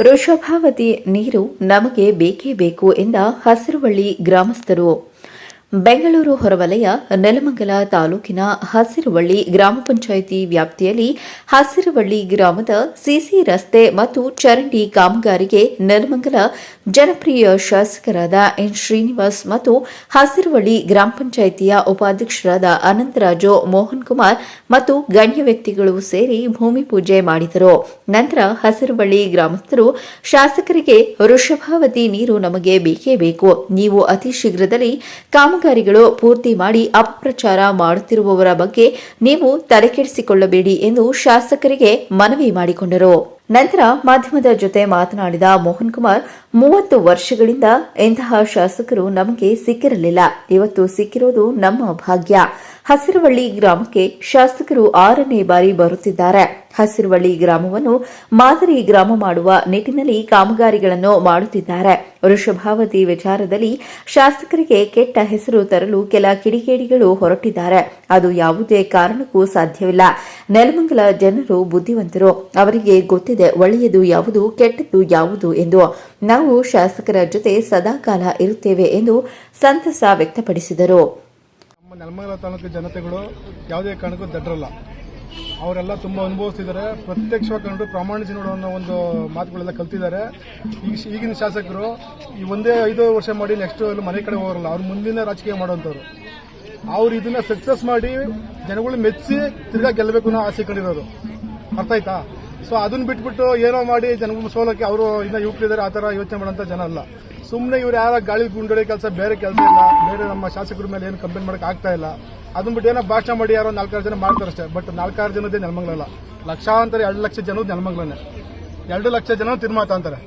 ವೃಷಭಾವತಿ ನೀರು ನಮಗೆ ಬೇಕೇ ಬೇಕು ಎಂದ ಹಸಿರುವಳ್ಳಿ ಗ್ರಾಮಸ್ಥರು. ಬೆಂಗಳೂರು ಹೊರವಲಯ ನೆಲಮಂಗಲ ತಾಲೂಕಿನ ಹಸಿರುವಳ್ಳಿ ಗ್ರಾಮ ಪಂಚಾಯಿತಿ ವ್ಯಾಪ್ತಿಯಲ್ಲಿ ಹಸಿರುವಳ್ಳಿ ಗ್ರಾಮದ ಸಿಸಿ ರಸ್ತೆ ಮತ್ತು ಚರಂಡಿ ಕಾಮಗಾರಿಗೆ ನೆಲಮಂಗಲ ಜನಪ್ರಿಯ ಶಾಸಕರಾದ ಎನ್ ಶ್ರೀನಿವಾಸ್ ಮತ್ತು ಹಸಿರುವಳ್ಳಿ ಗ್ರಾಮ ಪಂಚಾಯಿತಿಯ ಉಪಾಧ್ಯಕ್ಷರಾದ ಅನಂತರಾಜು ಮೋಹನ್ ಕುಮಾರ್ ಮತ್ತು ಗಣ್ಯ ವ್ಯಕ್ತಿಗಳು ಸೇರಿ ಭೂಮಿ ಪೂಜೆ ಮಾಡಿದರು. ನಂತರ ಹಸಿರುವಳ್ಳಿ ಗ್ರಾಮಸ್ಥರು ಶಾಸಕರಿಗೆ ವೃಷಭಾವತಿ ನೀರು ನಮಗೆ ಬೇಕೇ ಬೇಕು. ನೀವು ಅತಿ ಶೀಘ್ರದಲ್ಲಿ ಕಾಮಗಾರಿಗಳು ಪೂರ್ತಿ ಮಾಡಿ ಅಪಪ್ರಚಾರ ಮಾಡುತ್ತಿರುವವರ ಬಗ್ಗೆ ನೀವು ತಲೆಕೆಡಿಸಿಕೊಳ್ಳಬೇಡಿ ಎಂದು ಶಾಸಕರಿಗೆ ಮನವಿ ಮಾಡಿಕೊಂಡರು. ನಂತರ ಮಾಧ್ಯಮದ ಜೊತೆ ಮಾತನಾಡಿದ ಮೋಹನ್ ಕುಮಾರ್, ಮೂವತ್ತು ವರ್ಷಗಳಿಂದ ಇಂತಹ ಶಾಸಕರು ನಮಗೆ ಸಿಕ್ಕಿರಲಿಲ್ಲ. ಇವತ್ತು ಸಿಕ್ಕಿರೋದು ನಮ್ಮ ಭಾಗ್ಯ. ಹಸಿರುವಳ್ಳಿ ಗ್ರಾಮಕ್ಕೆ ಶಾಸಕರು ಆರನೇ ಬಾರಿ ಬರುತ್ತಿದ್ದಾರೆ. ಹಸಿರುವಳ್ಳಿ ಗ್ರಾಮವನ್ನು ಮಾದರಿ ಗ್ರಾಮ ಮಾಡುವ ನಿಟ್ಟಿನಲ್ಲಿ ಕಾಮಗಾರಿಗಳನ್ನು ಮಾಡುತ್ತಿದ್ದಾರೆ. ವೃಷಭಾವತಿ ವಿಚಾರದಲ್ಲಿ ಶಾಸಕರಿಗೆ ಕೆಟ್ಟ ಹೆಸರು ತರಲು ಕೆಲ ಕಿಡಿಗೇಡಿಗಳು ಹೊರಟಿದ್ದಾರೆ. ಅದು ಯಾವುದೇ ಕಾರಣಕ್ಕೂ ಸಾಧ್ಯವಿಲ್ಲ. ನೆಲಮಂಗಲ ಜನರು ಬುದ್ಧಿವಂತರು. ಅವರಿಗೆ ಗೊತ್ತಿದೆ ಒಳ್ಳೆಯದು ಯಾವುದು, ಕೆಟ್ಟದ್ದು ಯಾವುದು ಎಂದು ನಾವು ಶಾಸಕರ ಜೊತೆ ಸದಾಕಾಲ ಇರುತ್ತೇವೆ ಎಂದು ಸಂತಸ ವ್ಯಕ್ತಪಡಿಸಿದರು. ನಮ್ಮ ನೆಲಮಂಗಲ ತಾಲೂಕು ಜನತೆಗಳು ಯಾವುದೇ ಕಾರಣಕ್ಕೂ ದಡ್ರಲ್ಲ. ಅವರೆಲ್ಲ ತುಂಬ ಅನುಭವಿಸ್ತಿದ್ದಾರೆ. ಪ್ರತ್ಯಕ್ಷವಾಗಿ ಕಂಡು ಪ್ರಾಮಾಣಿಸಿ ನೋಡೋ ಅನ್ನೋ ಒಂದು ಮಾತುಗಳೆಲ್ಲ ಕಲ್ತಿದ್ದಾರೆ. ಈಗ ಈಗಿನ ಶಾಸಕರು ಈ ಒಂದೇ ಐದು ವರ್ಷ ಮಾಡಿ ನೆಕ್ಸ್ಟ್ ಎಲ್ಲ ಮನೆ ಕಡೆ ಹೋಗಲ್ಲ ಅವ್ರು ಮುಂದಿನ ರಾಜಕೀಯ ಮಾಡೋವಂಥವ್ರು. ಅವ್ರು ಇದನ್ನ ಸಕ್ಸಸ್ ಮಾಡಿ ಜನಗಳು ಮೆಚ್ಚಿ ತಿರ್ಗಾ ಗೆಲ್ಲಬೇಕು ಅನ್ನೋ ಆಸೆ ಕಂಡಿರೋದು. ಅರ್ಥ ಆಯ್ತಾ? ಸೊ ಅದನ್ನ ಬಿಟ್ಬಿಟ್ಟು ಏನೋ ಮಾಡಿ ಜನಗಳು ಸೋಲಕ್ಕೆ ಅವರು ಇನ್ನ ಯುವಕರಿದ್ದಾರೆ ಆ ಥರ ಯೋಚನೆ ಮಾಡೋಂಥ ಜನ ಅಲ್ಲ. ಸುಮ್ಮನೆ ಇವ್ರು ಯಾರ ಗಾಳಿ ಗುಂಡಡೆ ಕೆಲಸ ಬೇರೆ ಕೆಲಸ ಇಲ್ಲ ಬೇರೆ ನಮ್ಮ ಶಾಸಕರ ಮೇಲೆ ಏನು ಕಂಪ್ಲೇಂಟ್ ಮಾಡಕ್ ಆಗ್ತಾ ಇಲ್ಲ. ಅದನ್ನ ಬಿಟ್ಟು ಏನೋ ಭಾಷಣ ಮಾಡಿ ಯಾರೋ ನಾಲ್ಕಾರು ಜನ ಮಾಡ್ತಾರೆ ಅಷ್ಟೇ. ಬಟ್ ನಾಲ್ಕಾರು ಜನದೇ ನೆಲಮಂಗ್ಲಲ್ಲ? ಲಕ್ಷಾಂತರ ಎರಡು ಲಕ್ಷ ಜನದ ನೆಲಮಂಗಲನೇ. ಎರಡು ಲಕ್ಷ ಜನ ತಿರ್ಮಾತ ಅಂತಾರೆ.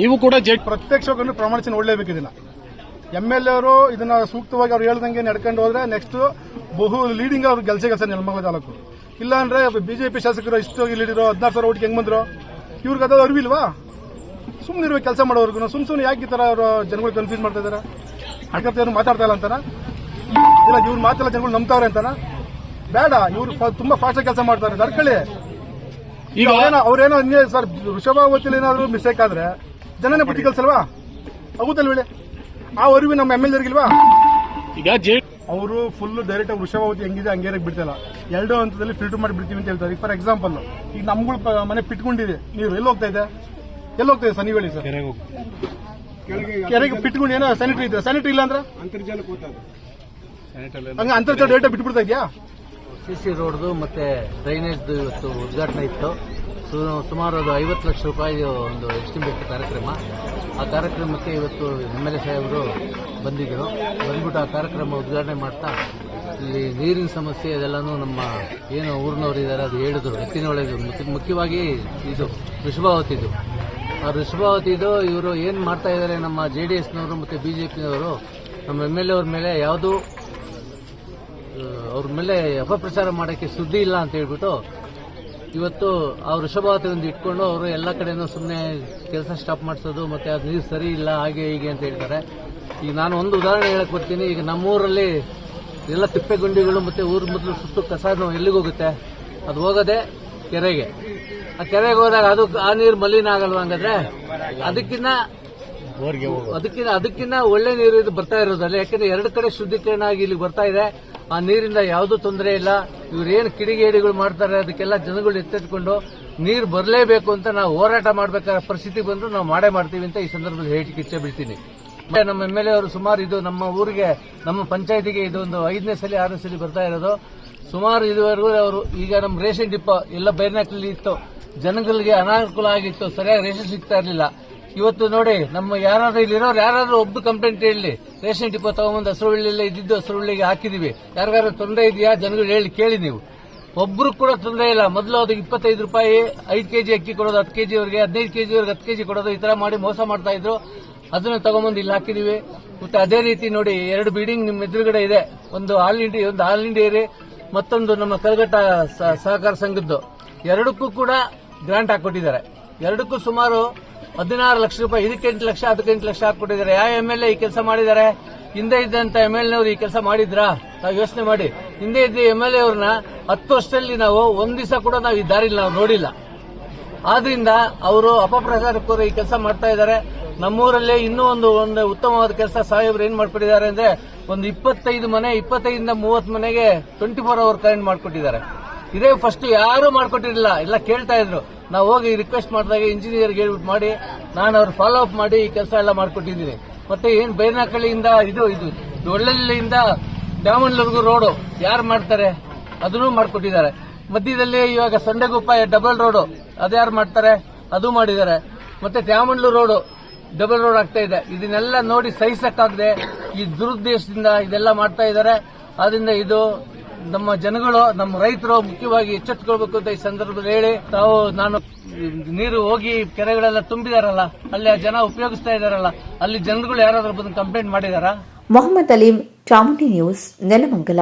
ನೀವು ಕೂಡ ಜೆಡ್ ಪ್ರತ್ಯಕ್ಷವಾಗಿ ಪ್ರಮಾಣಿಸಿ ನೋಡಲೇಬೇಕು ಇದನ್ನ. ಎಂ ಎಲ್ ಎ ಅವರು ಇದನ್ನ ಸೂಕ್ತವಾಗಿ ಅವ್ರು ಹೇಳ್ದಂಗೆ ನಡ್ಕೊಂಡು ಹೋದ್ರೆ ನೆಕ್ಸ್ಟ್ ಬಹು ಲೀಡಿಂಗ್ ಅವ್ರು ಗೆಲ್ಸಿಗೆ ಕೆಲಸ ನೆಲಮಂಗಲ ತಾಲೂಕು. ಇಲ್ಲ ಅಂದ್ರೆ ಬಿಜೆಪಿ ಶಾಸಕರು ಇಷ್ಟು ಇಲ್ಲಿರೋ ಹದಿನಾರು ಸಾವಿರ ಓಟಿಗೆ ಹೆಂಗ್ ಬಂದ್ರು? ಇವ್ರಿಗೆ ಅದಾವ ಅರಿವಿಲ್ವಾ ಸುಮ್ಮನೆ ಇರುವ ಕೆಲಸ ಮಾಡೋರ್ಗು ಸುಮ್ ಸುಮ್ಮನೆ ಯಾಕೆ ಈ ತರ ಅವರು ಜನಗಳು ಕನ್ಫ್ಯೂಸ್ ಮಾಡ್ತಾ ಇದಾರೆ? ಅಡ್ಕಪ್ಪ ಮಾತಾಡ್ತಾ ಇಲ್ಲ ಅಂತಾನ? ಇಲ್ಲ ಇವ್ರ ಮಾತೆಲ್ಲ ಜನಗಳು ನಂಬ್ತಾವ್ರೆ ಅಂತಾನ? ಬೇಡ ಇವ್ರು ತುಂಬಾ ಫಾಸ್ಟ್ ಕೆಲಸ ಮಾಡ್ತಾರೆ ನಡ್ಕೊಳ್ಳಿ ಈಗ ಅವ್ರೇನೋ ಅವ್ರೇನೋ ಇನ್ನೇ ಸರ್ ವೃಷಭಾವತಿಲಿ ಏನಾದ್ರು ಮಿಸ್ಟೇಕ್ ಆದ್ರೆ ಜನನೇ ಬುದ್ಧಿ ಕಲ್ಸಲ್ವಾ? ಆಗುತ್ತಲ್ವೇಳಿ ಆ ಅರಿವಿ ನಮ್ಮ ಎಂ ಎಲ್ ಎರ್ಗಿಲ್ವಾ ಈಗ ಜೆಡ್ ಅವರು ಫುಲ್ ಡೈರೆಕ್ಟ್ ವೃಷಭಾವತಿ ಹೆಂಗಿದೆ ಹಂಗೆ ಬಿಡ್ತಿಲ್ಲ ಎರಡು ಹಂತದಲ್ಲಿ ಫಿಲ್ಟರ್ ಮಾಡಿ ಬಿಡ್ತೀವಿ ಅಂತ ಹೇಳ್ತಾರೆ. ಫಾರ್ ಎಕ್ಸಾಂಪಲ್ ಈಗ ನಮ್ಗಳು ಪ- ಮನೆ ಪಿಟ್ಕೊಂಡಿದೆ. ನೀರು ಎಲ್ಲಿ ಹೋಗ್ತಾ ಇದೆ? ಎಲ್ಲಿ ಹೋಗ್ತಾ ಇದೆ ಸರ್? ನೀವು ಹೇಳಿ ಸರ್ ಕೆರೆಗೆ ಪಿಟ್ಕೊಂಡು ಏನೋ ಸ್ಯಾನಿಟರಿ ಇದೆ. ಸ್ಯಾನಿಟರಿ ಇಲ್ಲ ಅಂದ್ರೆ? ಹಂಗ ಅಂತರ್ಜಲ ಡೈರೆಕ್ಟ್ ಬಿಟ್ಬಿಡ್ತಾ ಇದೆಯಾ? ಸಿ ಸಿ ರೋಡ್ದು ಮತ್ತೆ ಡ್ರೈನೇಜ್ ಇವತ್ತು ಉದ್ಘಾಟನೆ ಇತ್ತು. ಸು- ಸುಮಾರು ಅದು ಐವತ್ತು ಲಕ್ಷ ರೂಪಾಯಿ ಒಂದು ಎಸ್ಟಿಮೇಟ್ ಕಾರ್ಯಕ್ರಮ. ಆ ಕಾರ್ಯಕ್ರಮಕ್ಕೆ ಇವತ್ತು ಎಂ ಎಲ್ ಎ ಸಾಹೇಬರು ಬಂದಿದ್ದರು ಬಂದ್ಬಿಟ್ಟು ಆ ಕಾರ್ಯಕ್ರಮ ಉದ್ಘಾಟನೆ ಮಾಡ್ತಾ ಇಲ್ಲಿ ನೀರಿನ ಸಮಸ್ಯೆ ಇದೆಲ್ಲನೂ ನಮ್ಮ ಏನು ಊರಿನವರು ಇದ್ದಾರೆ ಅದು ಹೇಳಿದ್ರು. ಎತ್ತಿನೊಳಗೆ ಮುಖ್ಯವಾಗಿ ಇದು ವೃಷಭಾವತಿದು ಆ ವೃಷಭಾವತಿದು ಇವರು ಏನು ಮಾಡ್ತಾ ಇದ್ದಾರೆ ನಮ್ಮ ಜೆ ಡಿ ಎಸ್ನವರು ಮತ್ತು ಬಿ ಜೆ ಪಿನವರು, ನಮ್ಮ ಎಂ ಎಲ್ ಎ ಅವ್ರ ಮೇಲೆ ಯಾವುದು ಅವ್ರ ಮೇಲೆ ಅಪಪ್ರಚಾರ ಮಾಡೋಕ್ಕೆ ಸುದ್ದಿ ಇಲ್ಲ ಅಂತ ಹೇಳ್ಬಿಟ್ಟು ಇವತ್ತು ಆ ವೃಷಭಾವತಿ ಒಂದು ಇಟ್ಕೊಂಡು ಅವರು ಎಲ್ಲ ಕಡೆನೂ ಸುಮ್ಮನೆ ಕೆಲಸ ಸ್ಟಾಪ್ ಮಾಡಿಸೋದು, ಮತ್ತೆ ಅದು ನೀರು ಸರಿ ಇಲ್ಲ, ಹಾಗೆ ಹೀಗೆ ಅಂತ ಹೇಳ್ತಾರೆ. ಈಗ ನಾನು ಒಂದು ಉದಾಹರಣೆ ಹೇಳಕ್ ಬರ್ತೀನಿ. ಈಗ ನಮ್ಮೂರಲ್ಲಿ ಎಲ್ಲ ತಿಪ್ಪೆ ಗುಂಡಿಗಳು ಮತ್ತೆ ಊರ ಮೊದಲು ಸುತ್ತು ಕಸ ಎಲ್ಲಿಗೆ ಹೋಗುತ್ತೆ? ಅದು ಹೋಗೋದೆ ಕೆರೆಗೆ. ಆ ಕೆರೆಗೆ ಹೋದಾಗ ಅದು ಆ ನೀರು ಮಲಿನ ಆಗಲ್ವಾ ಹಂಗಾದ್ರೆ? ಅದಕ್ಕಿಂತ ಅದಕ್ಕಿಂತ ಅದಕ್ಕಿಂತ ಒಳ್ಳೆ ನೀರು ಇದು ಬರ್ತಾ ಇರೋದಲ್ಲ. ಯಾಕಂದ್ರೆ ಎರಡು ಕಡೆ ಶುದ್ಧೀಕರಣ ಆಗಿ ಇಲ್ಲಿ ಬರ್ತಾ ಇದೆ. ಆ ನೀರಿಂದ ಯಾವುದೂ ತೊಂದರೆ ಇಲ್ಲ. ಇವ್ರೇನು ಕಿಡಿಗೇಡಿಗಳು ಮಾಡ್ತಾರೆ ಅದಕ್ಕೆಲ್ಲ ಜನಗಳು ಎತ್ತೆತ್ಕೊಂಡು ನೀರು ಬರಲೇಬೇಕು ಅಂತ ನಾವು ಹೋರಾಟ ಮಾಡಬೇಕಾದ ಪರಿಸ್ಥಿತಿ ಬಂದ್ರು ನಾವು ಮಾಡೇ ಮಾಡ್ತೀವಿ ಅಂತ ಈ ಸಂದರ್ಭದಲ್ಲಿ ಹೇಳಿ ಕಿಚ್ಚೆ ಬೀಳ್ತೀನಿ. ಮತ್ತೆ ನಮ್ಮ ಎಂ ಎಲ್ ಎ ಅವರು ಸುಮಾರು ಇದು ನಮ್ಮ ಊರಿಗೆ, ನಮ್ಮ ಪಂಚಾಯತಿಗೆ ಇದು ಒಂದು ಐದನೇ ಸಲ, ಆರನೇ ಸಲ ಬರ್ತಾ ಇರೋದು. ಸುಮಾರು ಇದುವರೆಗೂ ಅವರು, ಈಗ ನಮ್ಮ ರೇಷನ್ ಡಿಪೋ ಎಲ್ಲ ಬೈರ್ನಾಕಲ್ಲಿ ಇತ್ತು. ಜನಗಳಿಗೆ ಅನಾನುಕೂಲ ಆಗಿತ್ತು. ಸರಿಯಾಗಿ ರೇಷನ್ ಸಿಗ್ತಾ ಇರಲಿಲ್ಲ. ಇವತ್ತು ನೋಡಿ, ನಮ್ಮ ಯಾರಾದ್ರೂ ಇಲ್ಲಿರೋರು, ಯಾರಾದ್ರೂ ಒಬ್ಬ ಕಂಪ್ಲೇಂಟ್ ಹೇಳಿ, ರೇಷನ್ ಡಿಪೋ ತಗೊಂಬಂದು ಹಸುರುಳ್ಳಿಲ್ಲ ಇದ್ದಿದ್ದು ಹಸುರುಳ್ಳಿಗೆ ಹಾಕಿದೀವಿ. ಯಾರಿಗಾದ್ರೂ ತೊಂದರೆ ಇದೆಯಾ? ಜನಗಳು ಹೇಳಿ, ಕೇಳಿ ನೀವು. ಒಬ್ರು ಕೂಡ ತೊಂದರೆ ಇಲ್ಲ. ಮೊದಲು ಅದು ಇಪ್ಪತ್ತೈದು ರೂಪಾಯಿ ಐದು ಕೆಜಿ ಅಕ್ಕಿ ಕೊಡೋದು ಹತ್ತು ಕೆಜಿ ಅವರಿಗೆ ಹದಿನೈದು ಕೆಜಿ ಅವ್ರಿಗೆ ಹತ್ತು ಕೆಜಿ ಕೊಡೋದು ಈ ತರ ಮಾಡಿ ಮೋಸ ಮಾಡ್ತಾ ಇದ್ರು. ಅದನ್ನ ತಗೊಂಬಂದು ಇಲ್ಲಿ ಹಾಕಿದೀವಿ. ಮತ್ತೆ ಅದೇ ರೀತಿ ನೋಡಿ, ಎರಡು ಬಿಲ್ಡಿಂಗ್ ನಿಮ್ಮ ಎದುರುಗಡೆ ಇದೆ. ಒಂದು ಆಲ್ ಇಂಡಿಯಾ ಒಂದು ಆಲ್ ಇಂಡಿಯಾ ಇದೆ. ಮತ್ತೊಂದು ನಮ್ಮ ಕಲ್ಗಟ್ಟ ಸಹಕಾರ ಸಂಘದ್ದು. ಎರಡಕ್ಕೂ ಕೂಡ ಗ್ರಾಂಟ್ ಹಾಕೊಟ್ಟಿದ್ದಾರೆ ಎರಡಕ್ಕೂ ಸುಮಾರು ಹದಿನಾರು ಲಕ್ಷ ರೂಪಾಯಿ ಇದಕ್ಕೆ ಎಂಟು ಲಕ್ಷ ಅದಕ್ಕೆ ಎಂಟು ಲಕ್ಷ ಹಾಕೊಟ್ಟಿದ್ದಾರೆ ಯಾವ ಎಂ ಎಲ್ ಎ ಈ ಕೆಲಸ ಮಾಡಿದ್ದಾರೆ? ಹಿಂದೆ ಇದ್ದಂತ ಎಂ ಎಲ್ ಎವರು ಈ ಕೆಲಸ ಮಾಡಿದ್ರಾ? ನಾವು ಯೋಚನೆ ಮಾಡಿ. ಹಿಂದೆ ಇದ್ದ ಎಂ ಎಲ್ ಎ ಅವ್ರನ್ನ ಹತ್ತು ವರ್ಷದಲ್ಲಿ ನಾವು ಒಂದ್ ದಿವಸ ಕೂಡ ನಾವು ಈ ದಾರಿಲಿ ನಾವು ನೋಡಿಲ್ಲ. ಆದ್ರಿಂದ ಅವರು ಅಪಪ್ರಚಾರಕ್ಕೂ ಈ ಕೆಲಸ ಮಾಡ್ತಾ ಇದ್ದಾರೆ. ನಮ್ಮೂರಲ್ಲಿ ಇನ್ನೂ ಒಂದು ಒಂದು ಉತ್ತಮವಾದ ಕೆಲಸ ಸಾಹೇಬ್ರು ಏನ್ ಮಾಡ್ಕೊಟ್ಟಿದ್ದಾರೆ ಅಂದ್ರೆ ಒಂದು ಇಪ್ಪತ್ತೈದು ಮನೆ ಇಪ್ಪತ್ತೈದಿಂದ ಮೂವತ್ತು ಮನೆಗೆ ಟ್ವೆಂಟಿ ಫೋರ್ ಅವರ್ ಕರೆಂಟ್ ಮಾಡ್ಕೊಟ್ಟಿದ್ದಾರೆ. ಇದೇ ಫಸ್ಟ್ ಯಾರು ಮಾಡ್ಕೊಟ್ಟಿರಲಿಲ್ಲ. ಎಲ್ಲ ಕೇಳ್ತಾ ಇದ್ರು. ನಾವು ಹೋಗಿ ರಿಕ್ವೆಸ್ಟ್ ಮಾಡಿದಾಗ ಇಂಜಿನಿಯರ್ಗೆ ಹೇಳ್ಬಿಟ್ಟು ಮಾಡಿ, ನಾನು ಅವ್ರು ಫಾಲೋ ಅಪ್ ಮಾಡಿ ಈ ಕೆಲಸ ಎಲ್ಲ ಮಾಡ್ಕೊಟ್ಟಿದ್ದೀನಿ. ಮತ್ತೆ ಏನ್ ಬೈರ್ನಕಳ್ಳಿಯಿಂದ ಇದು ಇದು ಒಳ್ಳೆಲ್ಲಿಂದ ಡ್ಯಾಮಂಡ್ಲವರೆಗೂ ರೋಡು ಯಾರು ಮಾಡ್ತಾರೆ? ಅದನ್ನು ಮಾಡ್ಕೊಟ್ಟಿದ್ದಾರೆ. ಮಧ್ಯದಲ್ಲಿ ಇವಾಗ ಸೊಂಡೆಗುಪ್ಪ ಡಬಲ್ ರೋಡು ಅದ್ಯಾರು ಮಾಡ್ತಾರೆ? ಅದು ಮಾಡಿದ್ದಾರೆ. ಮತ್ತೆ ತ್ಯಾಮಂಡ್ಲು ರೋಡು ಡಬಲ್ ರೋಡ್ ಆಗ್ತಾ ಇದೆ. ಇದನ್ನೆಲ್ಲ ನೋಡಿ ಸಹಿಸಕ್ಕಾಗದೆ ಈ ದುರುದ್ದೇಶದಿಂದ ಇದೆಲ್ಲ ಮಾಡ್ತಾ ಇದ್ದಾರೆ. ಆದ್ರಿಂದ ಇದು ನಮ್ಮ ಜನಗಳು, ನಮ್ಮ ರೈತರು ಮುಖ್ಯವಾಗಿ ಎಚ್ಚೆತ್ಕೊಳ್ಬೇಕು ಅಂತ ಈ ಸಂದರ್ಭದಲ್ಲಿ ಹೇಳಿ, ತಾವು ನಾನು ನೀರು ಹೋಗಿ ಕೆರೆಗಳೆಲ್ಲ ತುಂಬಿದಾರಲ್ಲ, ಅಲ್ಲಿ ಜನ ಉಪಯೋಗಿಸ್ತಾ ಇದಾರಲ್ಲ, ಅಲ್ಲಿ ಜನಗಳು ಯಾರಾದ್ರೂ ಬಂದು ಕಂಪ್ಲೇಂಟ್ ಮಾಡಿದಾರ? ಮೊಹಮ್ಮದ್ ಅಲೀಂ, ಚಾಮುಂಡಿ ನ್ಯೂಸ್, ನೆಲಮಂಗಲ.